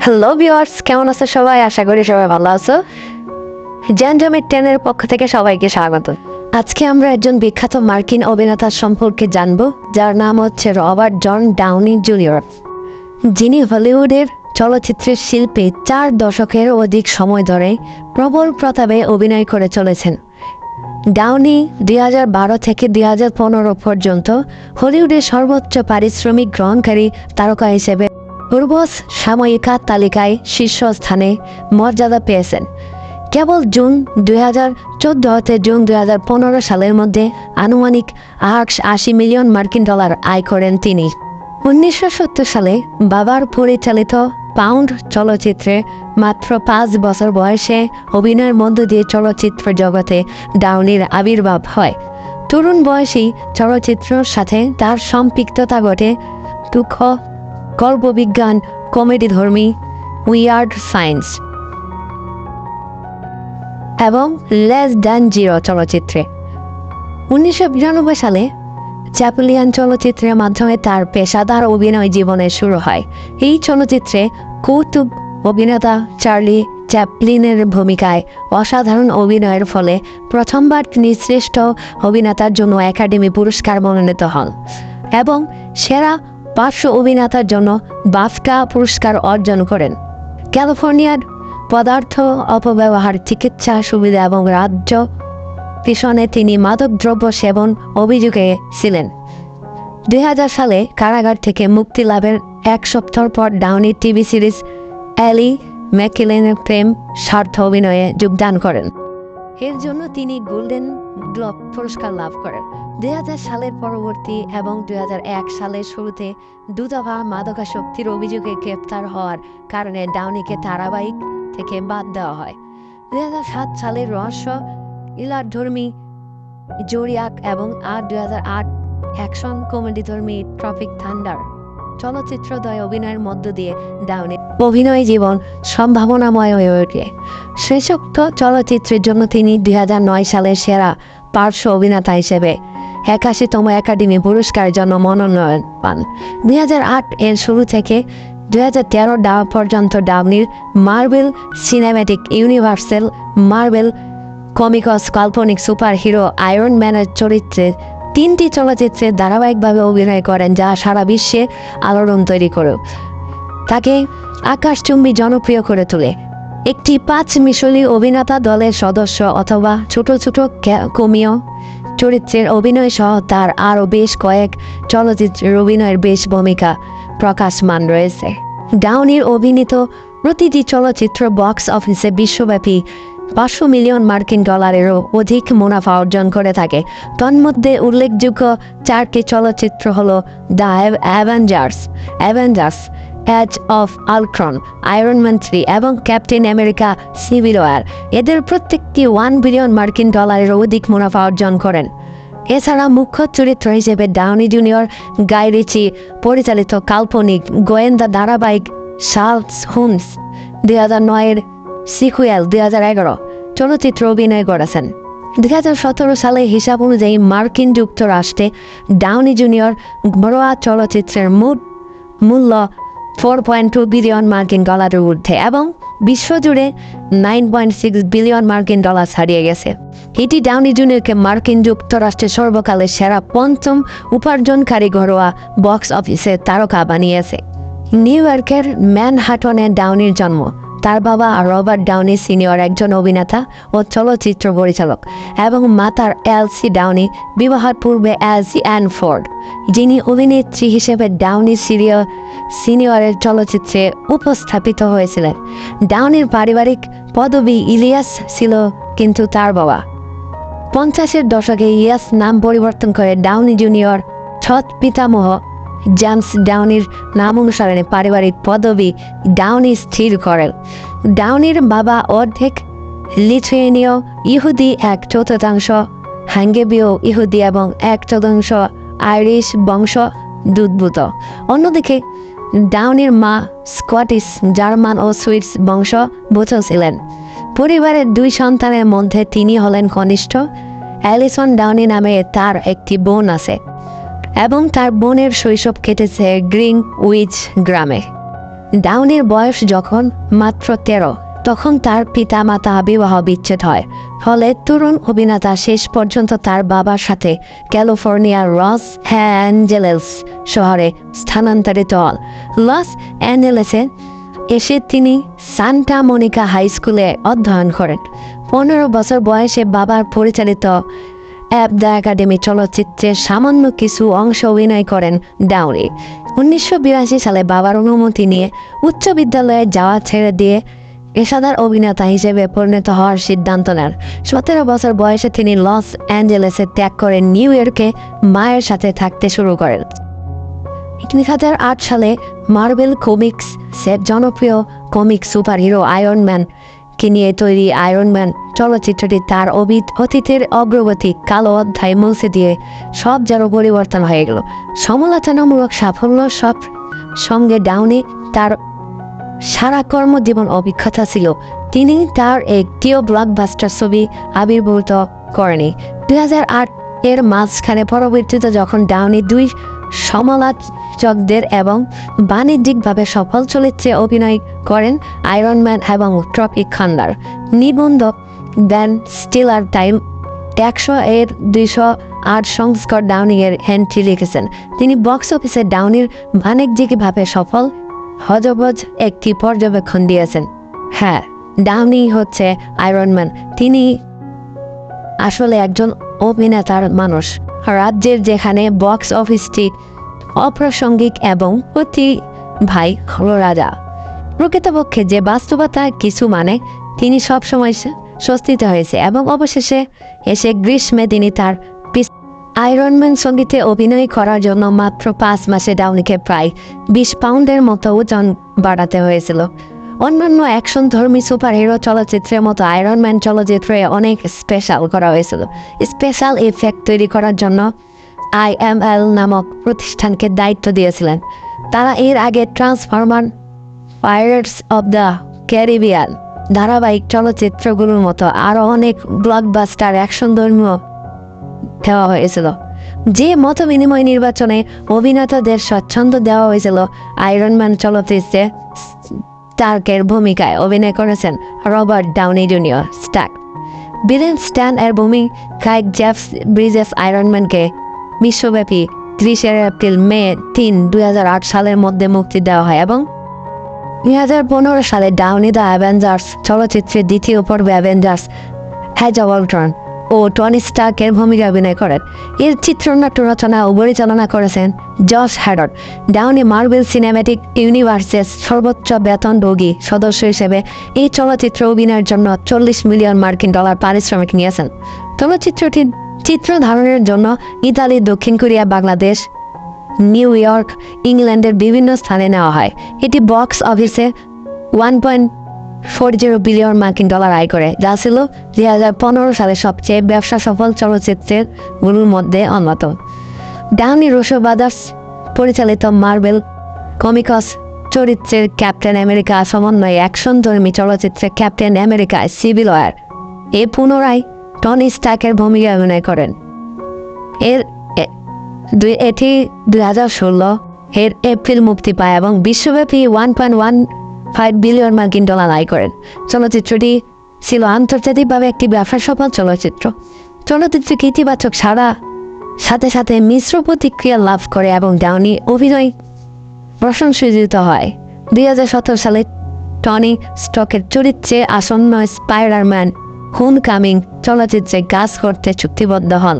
Hello viewers কেমন আছো সবাই? আশা করি সবাই ভালো আছো। জ্যান্ডামের টেনের পক্ষ থেকে সবাইকে স্বাগত। আজকে আমরা একজন বিখ্যাত মার্কিন অভিনেতা সম্পর্কে জানব, যার নাম হচ্ছে রবার্ট জন ডাউনি জুনিয়র। যিনি হলিউডের চলচ্চিত্রের শিল্পী চার দশকের অধিক সময় ধরে প্রবল প্রতাপে অভিনয় করে চলেছেন। ডাউনি দুই হাজার বারো থেকে দুই হাজার পনেরো পর্যন্ত হলিউডের সর্বোচ্চ পারিশ্রমিক গ্রহণকারী তারকা হিসেবে পূর্বস সাময়িকা তালিকায় শীর্ষস্থানে মর্যাদা পেয়েছেন। কেবল জুন দুই হাজার চোদ্দ হতে জুন দুই হাজার পনেরো সালের মধ্যে আনুমানিক আট আশি মিলিয়ন মার্কিন ডলার আয় করেন তিনি। উনিশশো সত্তর সালে বাবার পরিচালিত পাউন্ড চলচ্চিত্রে মাত্র পাঁচ বছর বয়সে অভিনয়ের মধ্য দিয়ে চলচ্চিত্র জগতে ডাউনির আবির্ভাব হয়। তরুণ বয়সী চলচ্চিত্রর সাথে তার সম্পৃক্ততা ঘটে দুঃখ গল্পবিজ্ঞান, কমেডি ধর্মী উইয়ার্ড সায়েন্স এবং লেস দ্যান জিরো চলচ্চিত্রে। উনিশশো বিরানব্বই সালে চ্যাপলিয়ান চলচ্চিত্রের মাধ্যমে তার পেশাদার অভিনয় জীবনের শুরু হয়। এই চলচ্চিত্রে কৌতুক অভিনেতা চার্লি চ্যাপলিনের ভূমিকায় অসাধারণ অভিনয়ের ফলে প্রথমবার তিনি শ্রেষ্ঠ অভিনেতার জন্য একাডেমি পুরস্কার মনোনীত হন এবং সেরা পার্শ্ব অভিনেতার জন্য বাফটা পুরস্কার অর্জন করেন। ক্যালিফোর্নিয়ার পদার্থ অপব্যবহার, চিকিৎসা সুবিধা এবং রাজ্য পিছনে তিনি মাদকদ্রব্য সেবন অভিযোগে ছিলেন। দু হাজার সালে কারাগার থেকে মুক্তি লাভের এক সপ্তাহ পর ডাউনি টিভি সিরিজ অ্যালি ম্যাকিলেনের প্রেম, স্বার্থ অভিনয়ে যোগদান করেন। এর জন্য তিনি গোল্ডেন গ্লোব পুরস্কার লাভ করেন দুই সালের পরবর্তী এবং দুই সালের শুরুতে দুদফা মাদকাসক্তির অভিযোগে গ্রেপ্তার হওয়ার কারণে ডাউনিকে ধারাবাহিক থেকে বাদ দেওয়া হয়। দুই সালের রহস্য, ইলার ধর্মী জোরিয়াক এবং আর দুই আট অ্যাকশন কমেডি ধর্মী ট্রফিক থান্ডার চলচ্চিত্রদয় অভিনয়ের মধ্য দিয়ে ডাউনি অভিনয় জীবন সম্ভাবনাময় হয়ে ওঠে। শেষোক্ত চলচ্চিত্রের জন্য তিনি দুই সালে সেরা পার্শ্ব অভিনেতা হিসেবে একাশিতম একাডেমি পুরস্কারের জন্য মনোনয়ন পান দুই হাজার আট এর শুরু থেকে দুই হাজার তেরো পর্যন্ত ডাবনির Marvel cinematic universal Marvel comics কাল্পনিক সুপার হিরো আয়রন ম্যানের চরিত্রে তিনটি চলচ্চিত্রে ধারাবাহিকভাবে অভিনয় করেন যা সারা বিশ্বে আলোড়ন তৈরি করে। তাকে আকাশচুম্বী জনপ্রিয় করে তোলে। একটি পাঁচ মিশলি অভিনেতা দলের সদস্য অথবা ছোট ছোট কমিও। চরিত্রের অভিনয় সহ তার আরও বেশ কয়েক চলচ্চিত্রের অভিনয়ের বেশ ভূমিকা প্রকাশমান রয়েছে। ডাউনির অভিনীত প্রতিটি চলচ্চিত্র বক্স অফিসে বিশ্বব্যাপী পাঁচশো মিলিয়ন মার্কিন ডলারেরও অধিক মুনাফা অর্জন করে থাকে। তন্মধ্যে উল্লেখযোগ্য চারটি চলচ্চিত্র হল the Avengers Avengers age of Ultron Iron Man three এবং ক্যাপ্টেন আমেরিকা সিভিল ওয়ার এদের প্রত্যেকটি ওয়ান বিলিয়ন মার্কিন ডলারের অধিক মুনাফা অর্জন করেন। এছাড়া মুখ্য চরিত্র হিসেবে ডাউনি জুনিয়র গাই রিচি পরিচালিত কাল্পনিক গোয়েন্দা ধারাবাহিক শার্লস হোমস দুই হাজার নয়ের সিকুয়েল দুই হাজার এগারো চলচ্চিত্র অভিনয় করেছেন। দুই হাজার সতেরো সালে হিসাব অনুযায়ী মার্কিন যুক্তরাষ্ট্রে ডাউনি জুনিয়র ঘরোয়া চলচ্চিত্রের মোট মূল্য ফোর পয়েন্ট টু বিলিয়ন মার্কিন ডলারের ঊর্ধ্বে এবং বিশ্বজুড়ে নাইন পয়েন্ট সিক্স বিলিয়ন মার্কিন ডলার ছাড়িয়ে গেছে। এটি ডাউনি জুনিয়রকে মার্কিন যুক্তরাষ্ট্রের সর্বকালের সেরা পঞ্চম উপার্জনকারী ঘরোয়া বক্স অফিসে তারকা বানিয়েছে। নিউ ইয়র্কের ম্যানহাটনে ডাউনির জন্ম। তার বাবা রবার্ট ডাউনি সিনিয়র একজন অভিনেতা ও চলচ্চিত্র পরিচালক এবং মাতার এলসি ডাউনি বিবাহের পূর্বে এলসি অ্যানফোর্ড যিনি অভিনেত্রী হিসেবে ডাউনি সিরিয় সিনিয়রের চলচ্চিত্রে উপস্থাপিত হয়েছিলেন। ডাউনির পারিবারিক পদবি ইলিয়াস ছিল কিন্তু তার বাবা। পঞ্চাশের দশকে ইয়াস নাম পরিবর্তন করে ডাউনি জুনিয়র ছট পিতামহ জেমস ডাউনির নাম অনুসারে পারিবারিক পদবি ডাউনি স্থির করেন। ডাউনির বাবা অর্ধেক লিথুয়েনীয় ইহুদি, এক চতুর্থাংশ হ্যাঙ্গেবীয় ইহুদি এবং এক চতুর্থাংশ আইরিশ বংশ দুদ্ভূত অন্যদিকে ডাউনির মা স্কটিশ, জার্মান ও সুইস বংশভূত ছিলেন। পরিবারের দুই সন্তানের মধ্যে তিনি হলেন কনিষ্ঠ। অ্যালিসন ডাউনি নামে তার একটি বোন আছে। এবং তার বোনের শৈশব কেটেছে গ্রিন উইচ গ্রামে। ডাউনির বয়স যখন মাত্র তেরো, তখন তার পিতা মাতা বিবাহ বিচ্ছেদ হয়। ফলে তরুণ অভিনেতা শেষ পর্যন্ত তার বাবার সাথে ক্যালিফোর্নিয়ার লস অ্যাঞ্জেলেস শহরে স্থানান্তরিত হন। লস অ্যাঞ্জেলেসে এসে তিনি সান্টা মনিকা হাই স্কুলে অধ্যয়ন করেন। পনেরো বছর বয়সে বাবার পরিচালিত অ্যাপ দ্য একাডেমি চলচ্চিত্রে সামান্য কিছু অংশ অভিনয় করেন ডাউরি। উনিশশো বিরাশি সালে বাবার অনুমতি নিয়ে উচ্চ বিদ্যালয়ে যাওয়া ছেড়ে দিয়ে পেশাদার অভিনেতা হিসেবে পরিণত হওয়ার সিদ্ধান্ত নেন। সতেরো বছর বয়সে তিনি লস অ্যাঞ্জেলেসে ত্যাগ করে নিউ ইয়র্কে মায়ের সাথে থাকতে শুরু করেন। দুই হাজার আট সালে মার্বেল কমিক্স সেট জনপ্রিয় কমিক সুপারহিরো আয়রন ম্যান কে নিয়ে তৈরি আয়রন ম্যান চলচ্চিত্রটি তার অবিত অতীতের অগ্রগতি কালো অধ্যায় মুছে দিয়ে সব যেন পরিবর্তন হয়ে গেল। সমালোচনামূলক সাফল্য সব সঙ্গে ডাউনি তার সারা কর্মজীবন অভিজ্ঞতা ছিল। তিনি তার একটিও ব্লকবাস্টার ছবি আবির্ভূত করেনি। দুই হাজার আট এর মাঝখানে পরবর্তীতে যখন ডাউনি দুই সমালোচকদের এবং বাণিজ্যিকভাবে সফল চরিত্রে অভিনয় করেন আয়রন ম্যান এবং ট্রপিক খান্ডার। নিবন্ধ দেন স্টিলার টাইম একশো এর দুইশো আট সংস্কর ডাউনিংয়ের হ্যান্ডটি লিখেছেন। তিনি বক্স অফিসে ডাউনির বাণিজ্যিকভাবে সফল হজবজ একটি পর্যবেক্ষণ দিয়েছেন। হ্যাঁ ডাউনি হচ্ছে আয়রন ম্যান। তিনি আসলে একজন অভিনেতার মানুষ। রাজ্যের যেখানে বক্স অফিসটি অপ্রাসঙ্গিক এবং অতি ভাই হল রাজা। প্রকৃতপক্ষে যে বাস্তবতা কিছু মানে তিনি সবসময় স্বস্তিতে হয়েছে এবং অবশেষে এসে গ্রীষ্মে তিনি তার আয়রনম্যান সঙ্গীতে অভিনয় করার জন্য মাত্র পাঁচ মাসে ডাউনিকে প্রায় বিশ পাউন্ডের মতো ওজন বাড়াতে হয়েছিল। অন্যান্য অ্যাকশন ধর্মী সুপার হিরো চলচ্চিত্রের মতো আয়রন ম্যান চলচ্চিত্রে অনেক স্পেশাল করা হয়েছিল। স্পেশাল ইফেক্ট তৈরি করার জন্য আইএমএল নামক প্রতিষ্ঠানকে দায়িত্ব দিয়েছিলেন। তারা এর আগে Transformer Pirates of the Caribbean ধারাবাহিক চলচ্চিত্রগুলোর মতো আরও অনেক ব্লকবাস্টার অ্যাকশন ধর্মীয় দেওয়া হয়েছিল। যে মত বিনিময় নির্বাচনে অভিনেতাদের স্বচ্ছন্দ দেওয়া হয়েছিল আয়রনম্যান চলচ্চিত্রে। স্টার্কের ভূমিকায় অভিনয় করেছেন Robert Downey junior, Stark. Villain Stan এর ভূমিকায় জেফ ব্রিজেস আয়রনম্যানকে বিশ্বব্যাপী ত্রিশের এপ্রিল মে তিন, দুই সালের মধ্যে মুক্তি দেওয়া হয় এবং দুই হাজার পনেরো সালে ডাউনি দ্য অ্যাভেঞ্জার্স চলচ্চিত্রের দ্বিতীয় পর্বে অ্যাভেঞ্জার্স হ্যাজ ওয়ালট্রন ও টনি স্টার্কের ভূমিকা অভিনয় করেন। এর চিত্রনাট্য রচনা ও পরিচালনা করেছেন জস হ্যাডট ডাউনি মার্বেল সিনেম্যাটিক ইউনিভার্সের সর্বোচ্চ বেতনভোগী সদস্য হিসেবে এই চলচ্চিত্র অভিনয়ের জন্য চল্লিশ মিলিয়ন মার্কিন ডলার পারিশ্রমিক নিয়েছেন। চলচ্চিত্রটি চিত্র ধারণের জন্য ইতালি, দক্ষিণ কোরিয়া, বাংলাদেশ, নিউ ইয়র্ক, ইংল্যান্ডের বিভিন্ন স্থানে নেওয়া হয়। এটি বক্স অফিসে one point four zero billion মার্কিন ডলার আয় করে, যা ছিল দুই হাজার পনেরো সালে সবচেয়ে ব্যবসা সফল চলচ্চিত্রেরগুলোর মধ্যে অন্যতম। ডানি রোশো ব্রাদার্স পরিচালিত মার্বেল কমিকস চরিত্রের ক্যাপ্টেন আমেরিকা সমন্বয়ে অ্যাকশন ধর্মী চলচ্চিত্রে ক্যাপ্টেন আমেরিকা সিভিল ওয়ার। এ পুনরায় টনি স্টাকের ভূমিকা অভিনয় করেন। এর এটি দুই হাজার ষোলো এর এপ্রিল মুক্তি পায় এবং বিশ্বব্যাপী one point one five billion মার্কিন ডলার আয় করেন চলচ্চিত্রটি ছিল আন্তর্জাতিকভাবে একটি ব্যবসা সফল চলচ্চিত্র। চলচ্চিত্রকে ইতিবাচক সারা সাথে সাথে মিশ্র প্রতিক্রিয়া লাভ করে এবং ডাউনি অভিনয় প্রশংসিত হয়। দুই হাজার সতেরো সালে টনি স্টকের চরিত্রে আসন্ন স্পাইডারম্যান হুন কামিং চলচ্চিত্রে কাজ করতে চুক্তিবদ্ধ হন।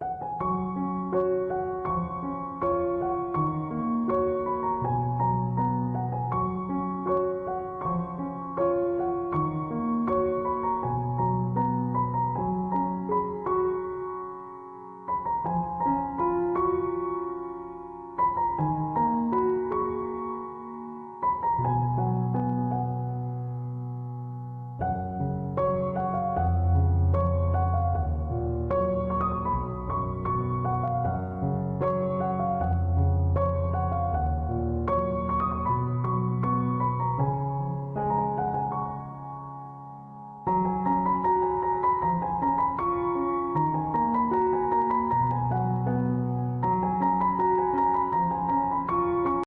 you